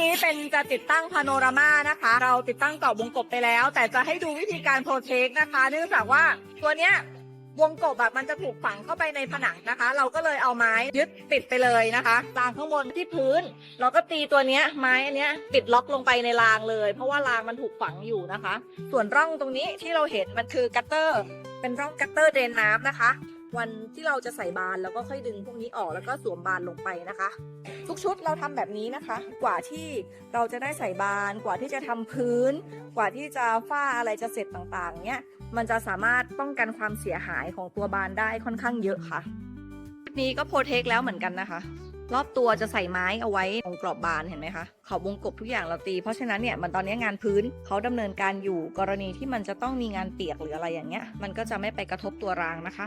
นี้เป็นจะติดตั้งพาโนรามานะคะ เราติดตั้งต่อวงกบไปแล้ว แต่จะให้ดูวิธีการโปรเทคนะคะ เนื่องจากว่าตัวเนี้ยวงกบแบบมันจะถูกฝังเข้าไปในผนังนะคะ เราก็เลยเอาไม้ยึดติดไปเลยนะคะรางข้างบนที่พื้น เราก็ตีตัวเนี้ยไม้อันเนี้ยติดล็อกลงไปในรางเลย เพราะว่ารางมันถูกฝังอยู่นะคะ ส่วนร่องตรงนี้ที่เราเห็นมันคือกัตเตอร์ เป็นร่องกัตเตอร์เดนน้ำนะคะ วันที่เราจะใส่บานเราก็ค่อยดึงพวกนี้ออกแล้วก็สวมบานลงไปนะคะ ทุกชุดเราทำแบบนี้นะคะ กว่าที่เราจะได้ใส่บานกว่าที่จะทำพื้น กว่าที่จะฝ้าอะไรจะเสร็จต่างๆ เนี้ยมันจะสามารถป้องกันความเสียหายของตัวบานได้ค่อนข้างเยอะค่ะชุดนี้ก็โปรเทคแล้วเหมือนกันนะคะรอบตัวจะใส่ไม้เอาไว้ตรงกรอบบานเห็นไหมคะเขาวงกบทุกอย่างเราตี เพราะฉะนั้นเนี่ยมันตอนนี้งานพื้นเขาดำเนินการอยู่กรณีที่มันจะต้องมีงานเปียกหรืออะไรอย่างเงี้ย มันก็จะไม่ไปกระทบตัวรางนะคะ